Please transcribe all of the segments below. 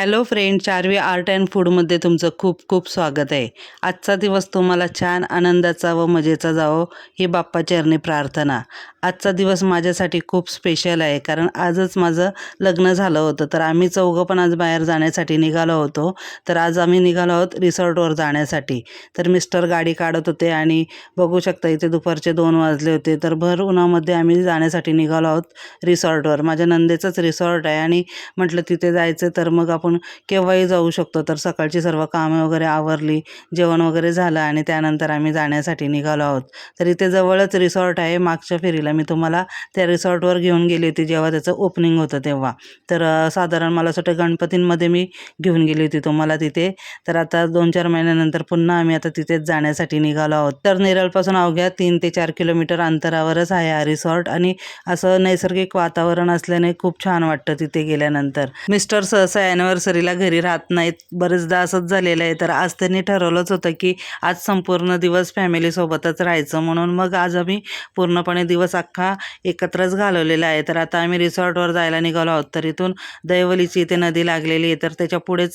Hello friend Charvi art and फूडमध्ये तुमचं खूप खूप स्वागत आहे. आजचा दिवस तुम्हाला छान आनंदाचा व मजेचा जावो ही बाप्पा चरणी प्रार्थना. आजचा दिवस माझ्यासाठी खूप स्पेशल आहे कारण आजच माझं लग्न झालं होतं तर आम्ही चौघं पण आज बाहेर जाण्यासाठी निघालो होतो. तर आज आम्ही निघालो आहोत रिसॉर्टवर जाण्यासाठी. तर मिस्टर गाडी काढत होते आणि बघू शकता इथे दुपारचे दोन वाजले होते तर भर उन्हामध्ये आम्ही जाण्यासाठी निघालो आहोत रिसॉर्टवर. माझ्या नंदेचंच रिसॉर्ट आहे आणि म्हटलं तिथे जायचं तर मग आपण केव्हाही जाऊ शकतो. तर सकाळची सर्व कामे वगैरे आवरली जेवण वगैरे झालं आणि त्यानंतर आम्ही जाण्यासाठी निघालो आहोत. तर इथे जवळच रिसॉर्ट आहे. मागच्या फेरीला मी तुम्हाला त्या रिसॉर्टवर घेऊन गेली होती जेव्हा त्याचं ओपनिंग होतं तेव्हा. तर साधारण मला असं वाटतं गणपतींमध्ये मी घेऊन गेली होती तुम्हाला तिथे. तर आता दोन चार महिन्यानंतर पुन्हा आम्ही आता तिथेच जाण्यासाठी निघालो आहोत. तर नेरळपासून अवघ्या तीन ते चार किलोमीटर अंतरावरच आहे हा रिसॉर्ट आणि असं नैसर्गिक वातावरण असल्याने खूप छान वाटतं तिथे गेल्यानंतर. मिस्टर सहसा ॲनिव्हर्सरीला घरी राहत नाहीत. बरेचदा असंच झालेलं आहे. तर आज त्यांनी ठरवलंच होतं की आज संपूर्ण दिवस फॅमिलीसोबतच राहायचं. म्हणून मग आज आम्ही पूर्णपणे दिवस अख्खा एकत्रच घालवलेला आहे. तर आता आम्ही रिसॉर्टवर जायला निघालो आहोत. तर इथून दैवलीची इथे नदी लागलेली आहे. तर त्याच्या पुढेच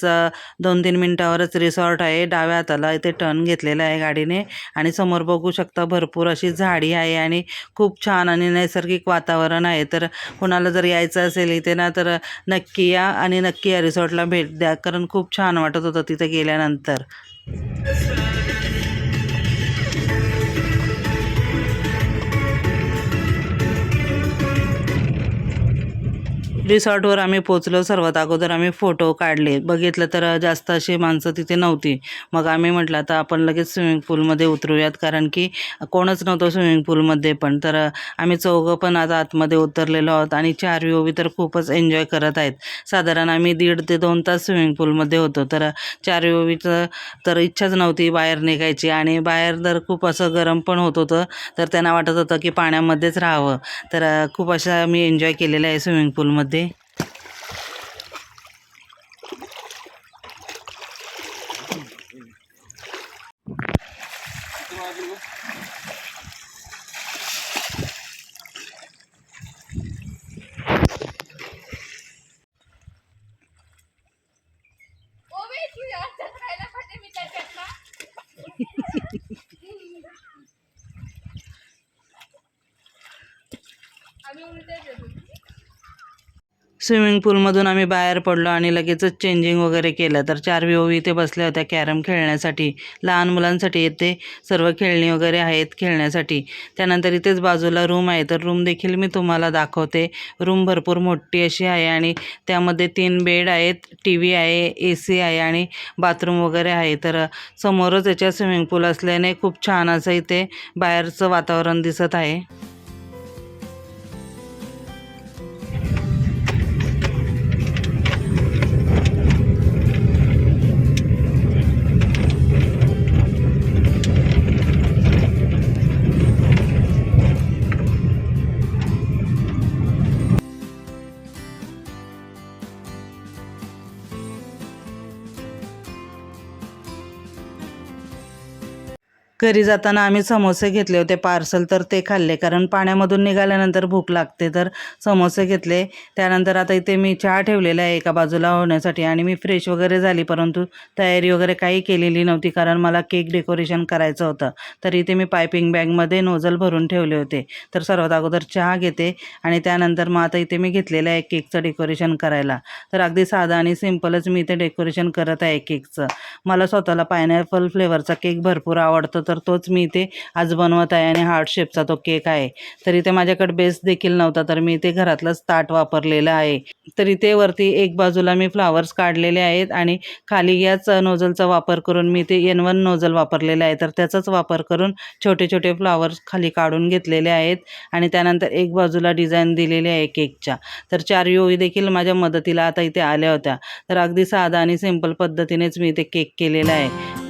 दोन तीन मिनटावरच रिसॉर्ट आहे. डाव्या हाताला इथे टर्न घेतलेला आहे गाडीने. आणि समोर बघू शकता भरपूर अशी झाडी आहे. आणि खूप छान आणि नैसर्गिक वातावरण आहे. तर कुणाला जर यायचं असेल इथे ना तर नक्की या आणि नक्की या रिसॉर्टला भेट द्या कारण खूप छान वाटत होतं तिथे गेल्यानंतर. रिसॉर्टवर आम्ही पोचलो सर्वात अगोदर आम्ही फोटो काढले. बघितलं तर जास्त अशी माणसं तिथे नव्हती. मग आम्ही म्हटलं आता आपण लगेच स्विमिंग पूलमध्ये उतरूयात. कारण की कोणच नव्हतं स्विमिंग पूलमध्ये पण. तर आम्ही चौघं पण आता आतमध्ये उतरलेलो आहोत आणि चार ओवी तर खूपच एन्जॉय करत आहेत. साधारण आम्ही दीड ते दोन तास स्विमिंग पूलमध्ये होतो. तर चार ओवीचं तर इच्छाच नव्हती बाहेर निघायची. आणि बाहेर तर खूप असं गरम पण होत होतं तर त्यांना वाटत होतं की पाण्यामध्येच राहावं. तर खूप अशा मी एन्जॉय केलेलं आहे स्विमिंग पूलमध्ये ओबे तू असं खायला पाहिजे मी त्याच्यात ना आम्ही उलटेच येतो स्विमिंग पूलमधून आम्ही बाहेर पडलो आणि लगेचच चेंजिंग वगैरे केलं. तर चार ओवी इथे बसल्या होत्या कॅरम खेळण्यासाठी. लहान मुलांसाठी येते सर्व खेळणी वगैरे आहेत खेळण्यासाठी. त्यानंतर इथेच बाजूला रूम आहे. तर रूम देखील मी तुम्हाला दाखवते. रूम भरपूर मोठी अशी आहे आणि त्यामध्ये तीन बेड आहेत टी व्ही आहे ए सी आहे आणि बाथरूम वगैरे आहे. तर समोरच याच्या स्विमिंग पूल असल्याने खूप छान असं इथे बाहेरचं वातावरण दिसत आहे. घरी जाताना आम्ही समोसे घेतले होते पार्सल तर ते खाल्ले. कारण पाण्यामधून निघाल्यानंतर भूक लागते तर समोसे घेतले. त्यानंतर आता इथे मी चहा ठेवलेला आहे एका बाजूला होण्यासाठी आणि मी फ्रेश वगैरे झाली परंतु तयारी वगैरे काही केलेली नव्हती कारण मला केक डेकोरेशन करायचं होतं. तर इथे मी पायपिंग बॅगमध्ये नोझल भरून ठेवले होते. तर सर्वात अगोदर चहा घेते आणि त्यानंतर मग आता इथे मी घेतलेलं आहे केकचं डेकोरेशन करायला. तर अगदी साधा आणि सिम्पलच मी इथे डेकोरेशन करत आहे केकचं. मला स्वतःला पायनॅपल फ्लेवरचा केक भरपूर आवडतो तर तोच मी इथे. आज बनवत आहे आणि हार्ट शेपचा तो केक आहे. तर इथे माझ्याकडे बेस देखील नव्हता तर मी इथे घरातलंच ताट वापरलेलं आहे. तर इथे वरती एक बाजूला मी फ्लावर्स काढलेले आहेत आणि खाली याच नोझलचा वापर करून मी इथे एन वन नोझल वापरलेला आहे. तर त्याचाच वापर करून छोटे छोटे फ्लावर्स खाली काढून घेतलेले आहेत आणि त्यानंतर एक बाजूला डिझाईन दिलेली आहे केकच्या. तर चार योई देखील माझ्या मदतीला आता इथे आल्या होत्या. तर अगदी साधा आणि सिंपल पद्धतीनेच मी इथे केक केलेला आहे.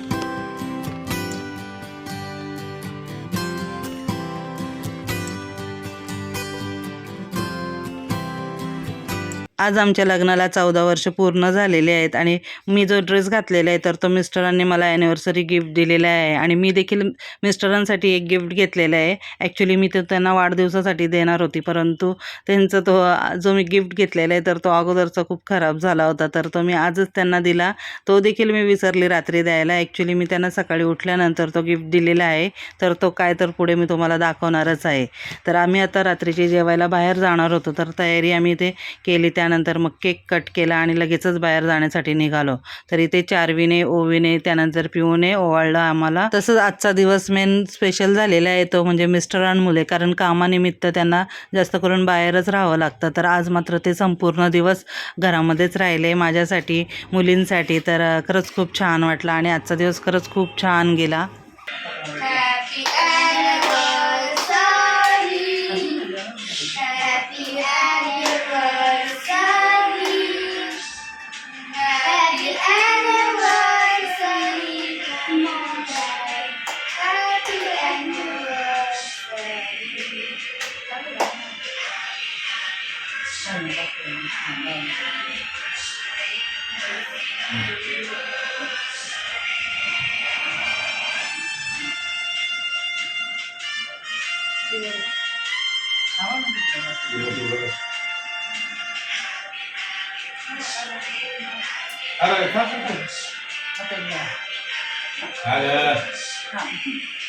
आज आमच्या लग्नाला चौदा वर्ष पूर्ण झालेले आहेत आणि मी जो ड्रेस घातलेला आहे तर तो मिस्टरांनी मला ॲनिव्हर्सरी गिफ्ट दिलेला आहे. आणि मी देखील मिस्टरांसाठी एक गिफ्ट घेतलेलं आहे. ॲक्च्युली मी ते त्यांना वाढदिवसासाठी देणार होती परंतु त्यांचा तो जो मी गिफ्ट घेतलेला आहे तर तो अगोदरचा खूप खराब झाला होता. तर तो मी आजच त्यांना दिला. तो देखील मी विसरली रात्री द्यायला. ॲक्च्युली मी त्यांना सकाळी उठल्यानंतर तो गिफ्ट दिलेला आहे. तर तो काय तर पुढे मी तुम्हाला दाखवणारच आहे. तर आम्ही आता रात्रीची जेवायला बाहेर जाणार होतो. तर तयारी आम्ही ते केली. त्यानंतर मग केक कट केला आणि लगेचच बाहेर जाण्यासाठी निघालो. तर इथे चारवीने ओवीने त्यानंतर पिऊने ओवाळलं आम्हाला. तसंच आजचा दिवस मेन स्पेशल झालेला आहे तो म्हणजे मिस्टरांमुळे कारण कामानिमित्त त्यांना जास्त करून बाहेरच राहावं लागतं. तर आज मात्र ते संपूर्ण दिवस घरामध्येच राहिले माझ्यासाठी मुलींसाठी. तर खरंच खूप छान वाटलं आणि आजचा दिवस खरंच खूप छान गेला. Hmm. Ada, ada. Nah.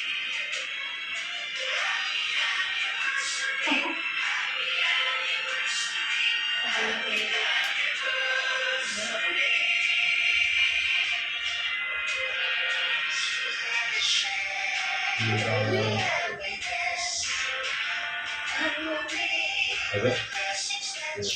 Is it?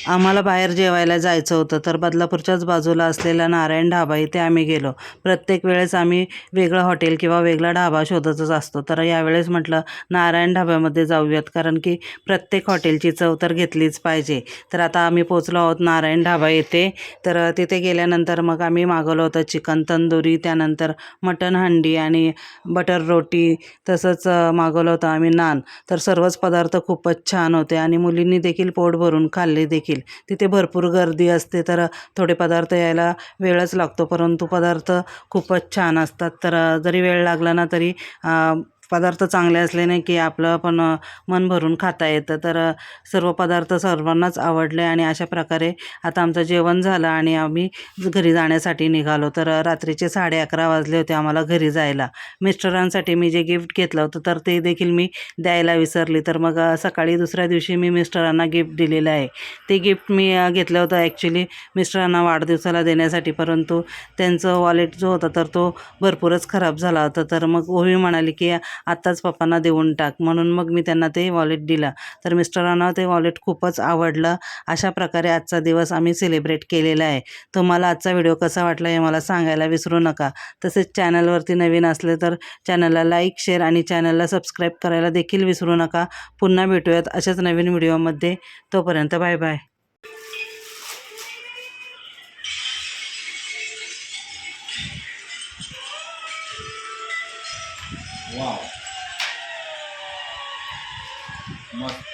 आम्हाला बाहेर जेवायला जायचं होतं तर बदलापूरच्याच बाजूला असलेला नारायण ढाबा इथे आम्ही गेलो. प्रत्येक वेळेस आम्ही वेगळं हॉटेल किंवा वेगळा ढाबा शोधतच असतो. तर यावेळेस म्हटलं नारायण ढाब्यामध्ये जाऊयात कारण की प्रत्येक हॉटेलची चव तर घेतलीच पाहिजे. तर आता आम्ही पोचलो आहोत नारायण ढाबा येथे. तर तिथे गेल्यानंतर मग आम्ही मागवलं होतं चिकन तंदुरी त्यानंतर मटन हंडी आणि बटर रोटी तसंच मागवलं होतं आम्ही नान. तर सर्वच पदार्थ खूपच छान होते आणि मुलींनी देखील पोट भरून खाल्ले. देखील. तिथे भरपूर गर्दी असते तर थोडे पदार्थ यायला वेळच लागतो. परंतु पदार्थ खूपच छान असतात. तर जरी वेळ लागला ना तरी पदार्थ चांगले असले नाही की आपलं पण मन भरून खाता येतं. तर सर्व पदार्थ सर्वांनाच आवडले आणि अशा प्रकारे आता आमचं जेवण झालं आणि आम्ही घरी जाण्यासाठी निघालो. तर रात्रीचे साडे अकरा वाजले होते आम्हाला घरी जायला. मिस्टरांसाठी मी जे गिफ्ट घेतलं होतं तर ते देखील मी द्यायला विसरली. तर मग सकाळी दुसऱ्या दिवशी मी मिस्टरांना गिफ्ट दिलेलं आहे. ते गिफ्ट मी घेतलं होतं ॲक्च्युली मिस्टरांना वाढदिवसाला देण्यासाठी. परंतु त्यांचं वॉलेट जो होता तर तो भरपूरच खराब झाला होता. तर मग ओवी म्हणाली की आत्ताच पप्पांना देऊन टाक. म्हणून मग मी त्यांना ते वॉलेट दिलं. तर मिस्टरांना ते वॉलेट खूपच आवडलं. अशा प्रकारे आजचा दिवस आम्ही सेलिब्रेट केलेला आहे. तुम्हाला आजचा व्हिडिओ कसा वाटला हे मला सांगायला विसरू नका. तसेच चॅनलवरती नवीन असले तर चॅनलला लाईक शेअर आणि चॅनलला सबस्क्राईब करायला देखील विसरू नका. पुन्हा भेटूयात अशाच नवीन व्हिडिओमध्ये तोपर्यंत बाय बाय Wow. मस्त